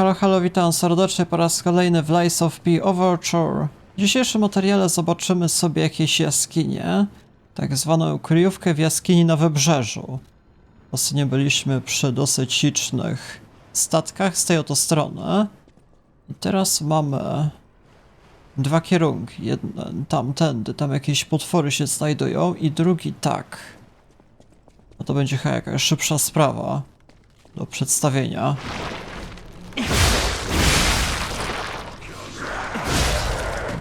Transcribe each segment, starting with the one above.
halo, halo, witam serdecznie po raz kolejny w Lies of P Overture. W dzisiejszym materiale zobaczymy sobie jakieś jaskinie, tak zwaną kryjówkę w jaskini na wybrzeżu. Ostatnio byliśmy przy dosyć licznych statkach z tej oto strony. I teraz mamy dwa kierunki. Jeden tamtędy, tam jakieś potwory się znajdują i drugi tak. No to będzie chyba jakaś szybsza sprawa do przedstawienia.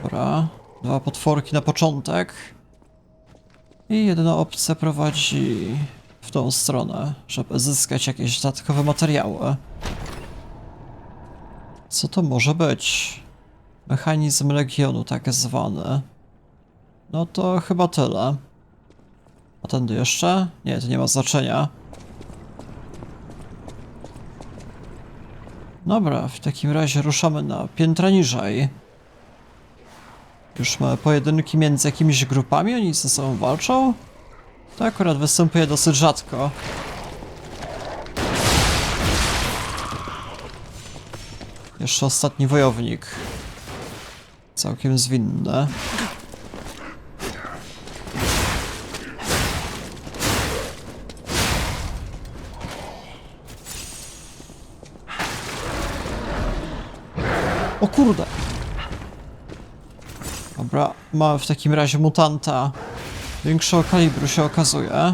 Dobra, dwa potworki na początek. I jedna opcja prowadzi w tą stronę, żeby zyskać jakieś dodatkowe materiały. Co to może być? Mechanizm Legionu, tak zwany. No to chyba tyle. A tędy jeszcze? Nie, to nie ma znaczenia. Dobra, w takim razie ruszamy na piętra niżej. Już mamy pojedynki między jakimiś grupami, oni ze sobą walczą? To akurat występuje dosyć rzadko. Jeszcze ostatni wojownik. Całkiem zwinny. Dobra, mamy w takim razie mutanta większego kalibru się okazuje.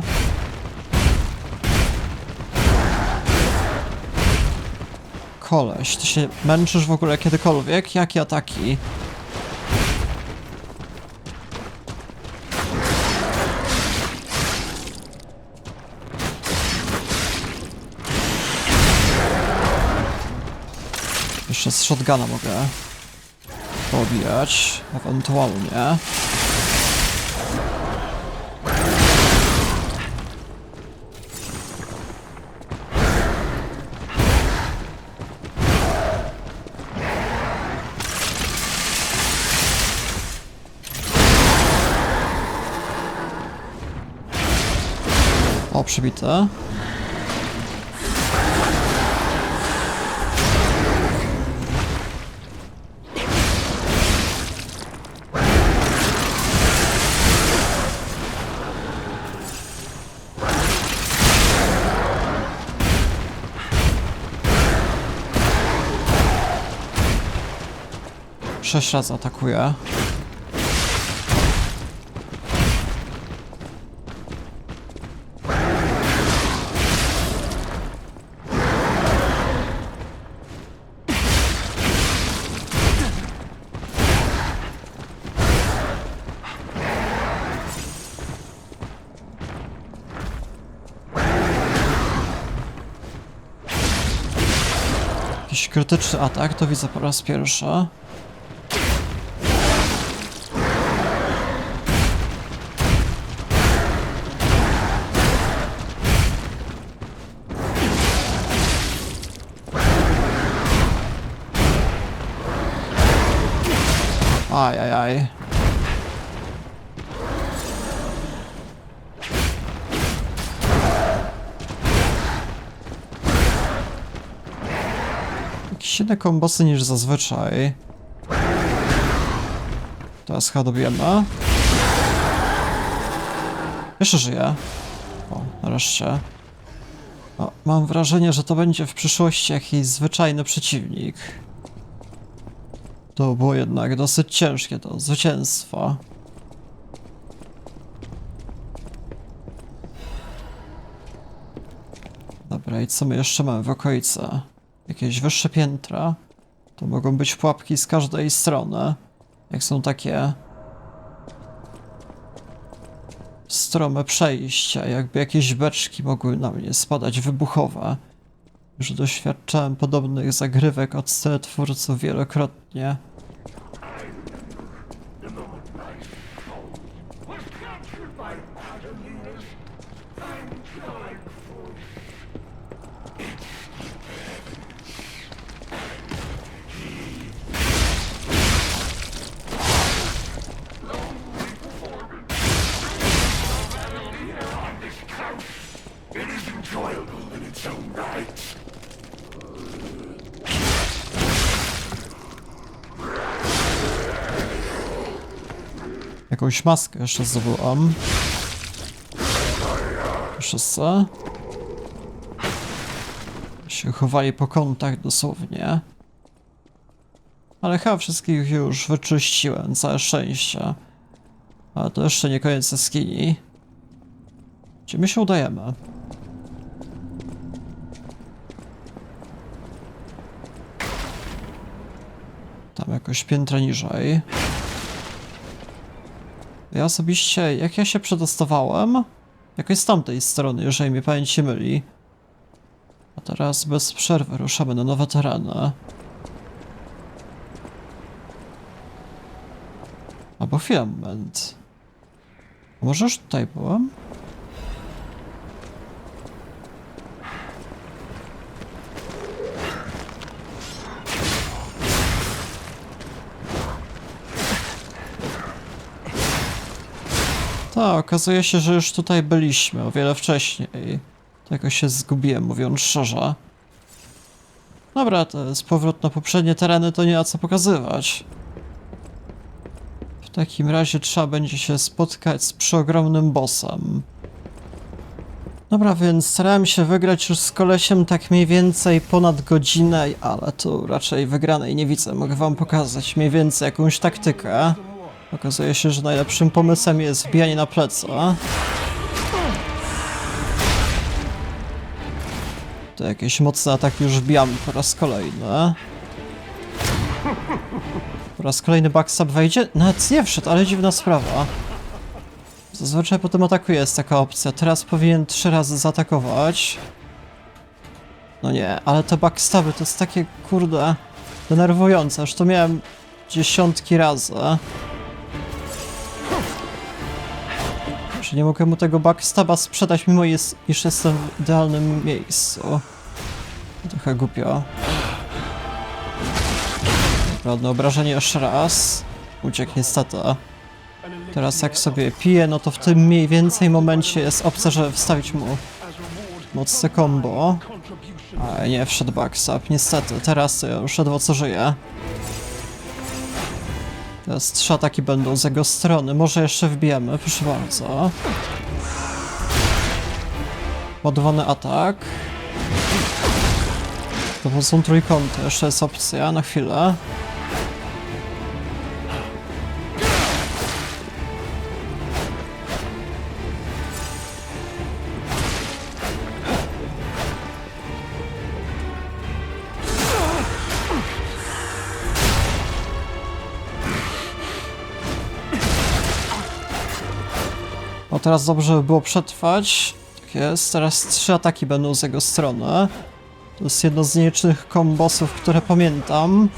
Koleś, ty się męczysz w ogóle kiedykolwiek? Jakie ataki? Jeszcze z shotguna mogę pobijać, ewentualnie. O, przybite. Sześć razy atakuje. Jakiś krytyczny atak, to widzę po raz pierwszy. Inne kombosy niż zazwyczaj. Teraz chyba dobijemy. Jeszcze żyje. O, nareszcie. Mam wrażenie, że to będzie w przyszłości jakiś zwyczajny przeciwnik. To było jednak dosyć ciężkie do zwycięstwa. Dobra, i co my jeszcze mamy w okolicy? Jakieś wyższe piętra? To mogą być pułapki z każdej strony. Jak są takie strome przejścia, jakby jakieś beczki mogły na mnie spadać wybuchowe. Już doświadczałem podobnych zagrywek od twórców wielokrotnie. Jakąś maskę jeszcze zdobyłam. Wszyscy. Się chowali po kątach dosłownie. Ale chyba wszystkich już wyczyściłem, całe szczęście. Ale to jeszcze nie koniec jaskini. Gdzie my się udajemy? Tam jakoś piętra niżej. Ja osobiście, jak ja się przedostawałem? Jakoś z tamtej strony, jeżeli mnie pamięć się myli. A teraz bez przerwy ruszamy na nowe tereny. Albo. A Może już tutaj byłem? Tak, okazuje się, że już tutaj byliśmy o wiele wcześniej. Tego się zgubiłem, mówiąc szczerze. Dobra, to jest powrót na poprzednie tereny, to nie ma co pokazywać. W takim razie trzeba będzie się spotkać z przeogromnym bossem. Dobra, więc starałem się wygrać już z kolesiem tak mniej więcej ponad godzinę, ale tu raczej wygranej nie widzę. Mogę wam pokazać mniej więcej jakąś taktykę. Okazuje się, że najlepszym pomysłem jest wbijanie na plecy. To jakieś mocne ataki już wbijamy po raz kolejny. Po raz kolejny backstab wejdzie? Nawet nie wszedł, ale dziwna sprawa. Zazwyczaj potem atakuje jest taka opcja. Teraz powinien trzy razy zaatakować. No nie, ale te backstaby to jest takie, kurde, denerwujące. Już to miałem dziesiątki razy. Nie mogę mu tego backstaba sprzedać, mimo jest, iż jestem w idealnym miejscu. Trochę głupio. Ładne obrażenie jeszcze raz. Uciekł niestety. Teraz jak sobie piję, no to w tym mniej więcej momencie jest opcja, żeby wstawić mu mocne combo. Ale nie wszedł backstab, niestety. Teraz już ledwo co żyję. Teraz ataki będą z jego strony. Może jeszcze wbijemy, proszę bardzo. Ładowany atak. To są trójkąty, jeszcze jest opcja na chwilę. Teraz dobrze by było przetrwać. Tak jest, teraz trzy ataki będą z jego strony. To jest jedno z nielicznych kombosów, które pamiętam.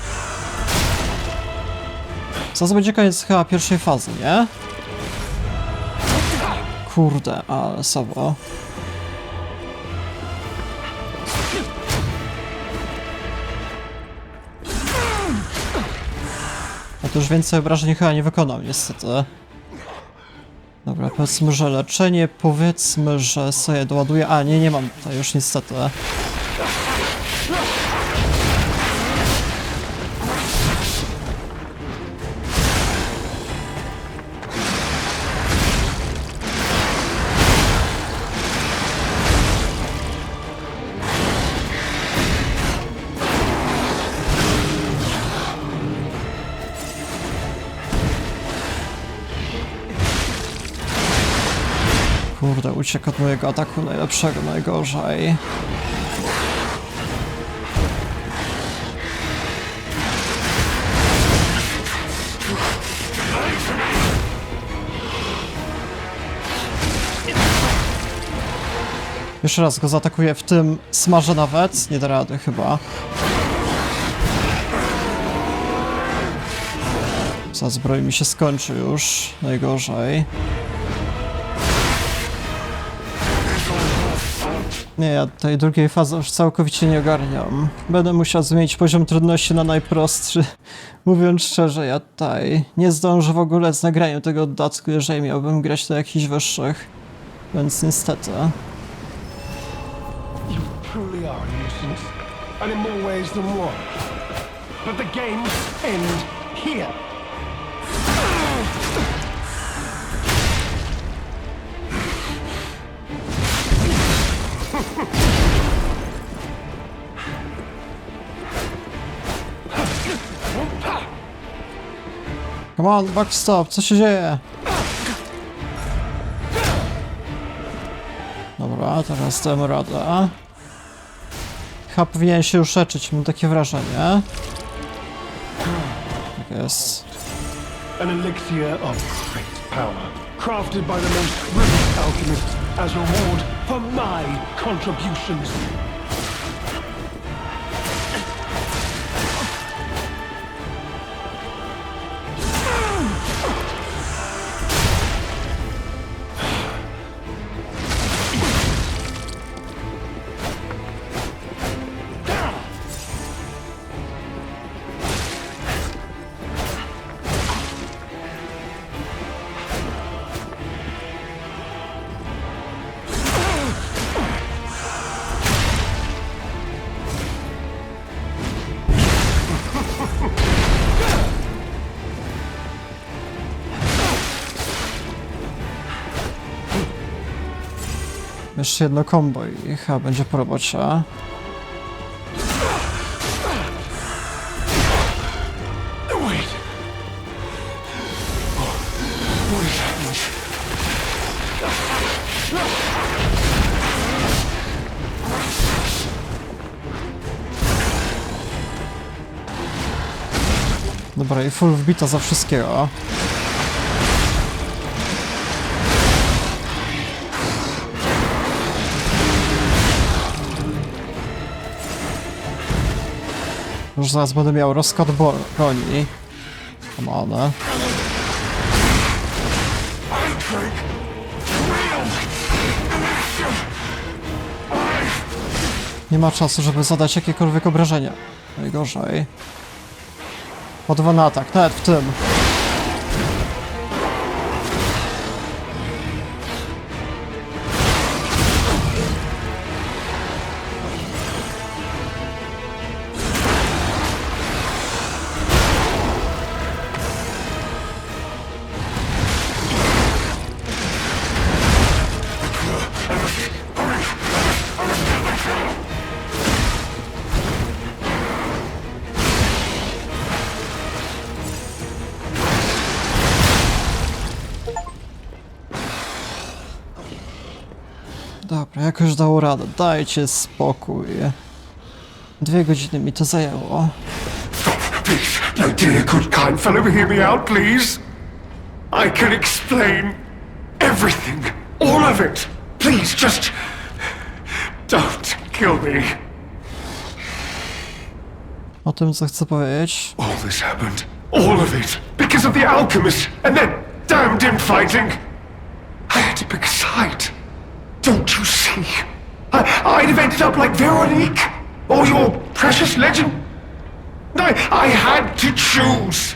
Zaraz będzie koniec chyba pierwszej fazy, nie? Kurde, ale słabo. A to już więcej obrażeń chyba nie wykonał, niestety. Dobra, powiedzmy, że leczenie, powiedzmy, że sobie doładuję... A, nie, nie mam tutaj już niestety. Kurde, uciekł od mojego ataku najlepszego, najgorzej. Jeszcze raz go zaatakuję w tym smaże nawet, nie da rady chyba. Za zbroj mi się skończy już, najgorzej. Nie, ja tej drugiej fazy już całkowicie nie ogarniam. Będę musiał zmienić poziom trudności na najprostszy. Mówiąc szczerze, ja tutaj nie zdążę w ogóle z nagraniem tego dodatku, jeżeli miałbym grać do jakichś wyższych. Więc niestety. You truly are a nuisance, and in more ways than one. But the games. Come on, backstop, co się dzieje? Dobra, teraz damy radę. Chyba powinien się już leczyć, mam takie wrażenie. Tak jest. An elixir of great power, crafted by the most brilliant alchemists as reward for my contributions. Jeszcze jedno combo i chyba będzie po robocie. Dobra, i full wbita za wszystkiego. Już zaraz będę miał rozkład broni. Come eh? Nie ma czasu, żeby zadać jakiekolwiek obrażenia. Najgorzej. Podwójny atak, nawet w tym. Jakoś dało radę. Dajcie spokój. Dwie godziny mi to zajęło. My dear, good, kind fellow, hear me out, please. I can explain everything, all of it. Please, just don't kill me. O tym, co chcę powiedzieć. All this happened, all of it, because of the alchemist and that damned infighting. I had to pick a side. Don't you see? I, I'd have ended up like Veronique or your precious legend. I, I had to choose.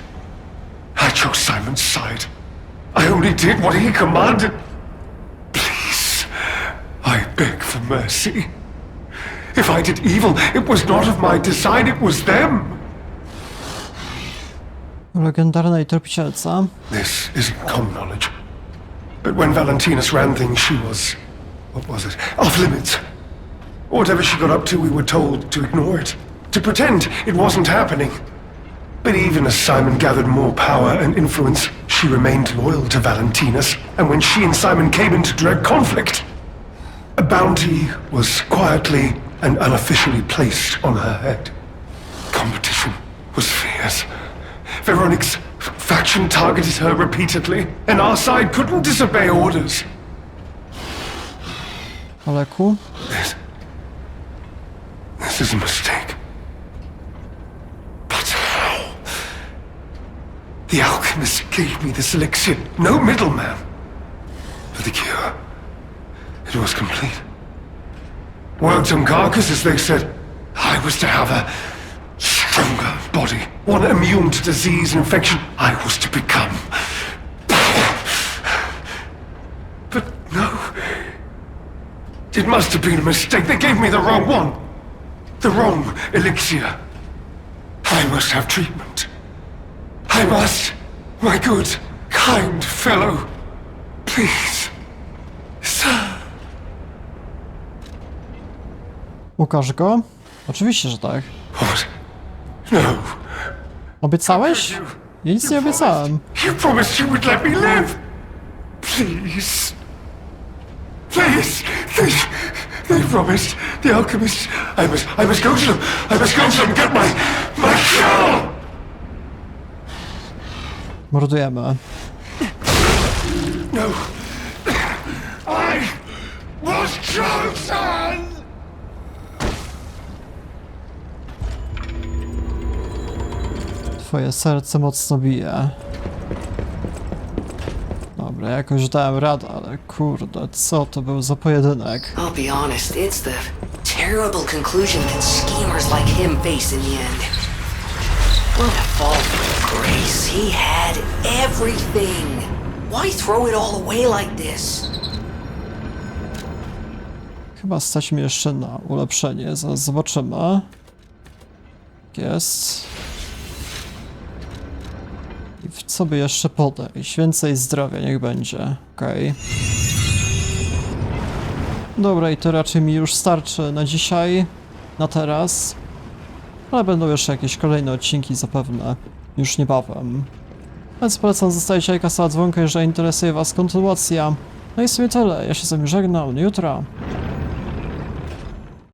I chose Simon's side. I only did what he commanded. Please, I beg for mercy. If I did evil, it was not of my design, it was them. Legendarnej tropicielce. This isn't common knowledge. But when Valentinus ran things, she was. What was it? Off limits. Whatever she got up to, we were told to ignore it. To pretend it wasn't happening. But even as Simon gathered more power and influence, she remained loyal to Valentinus. And when she and Simon came into direct conflict, a bounty was quietly and unofficially placed on her head. Competition was fierce. Veronique's f- faction targeted her repeatedly, and our side couldn't disobey orders. Aleku. This. This is a mistake. But how? The alchemist gave me this elixir, no middleman. For the cure, it was complete. Worked on carcasses, they said. I was to have a stronger body, one immune to disease and infection. I was to become. It must have been a mistake. They gave me the wrong one. The wrong elixir. I must have treatment. I must. My good, kind fellow. Please. Sir. Ukaż go? Oczywiście, że tak. What? No. Obiecałeś? Ja nic nie obiecałem. You promised you would let me live! Please. They, they promised. The alchemist. I must, I must go to them. I must go to them get my, my soul! Mordujemy. No. I was chosen! Twoje serce mocno bije. Dobra, jakoś dałem radę, ale kurde, co to był za pojedynek? I'll be honest, it's the terrible conclusion that schemers like him face in the end. What a fall from grace. He had everything. Why throw it all away like this? Chyba stać mnie jeszcze na ulepszenie, zaraz zobaczymy. Jest. I w co by jeszcze podejść? Więcej zdrowia niech będzie. Okej. Dobra, i to raczej mi już starczy na dzisiaj, na teraz. Ale będą jeszcze jakieś kolejne odcinki zapewne już niebawem. Więc polecam zostawić lajka, sala dzwonka, jeżeli interesuje was kontynuacja. No i w sumie tyle. Ja się z wami żegnam. Do jutra.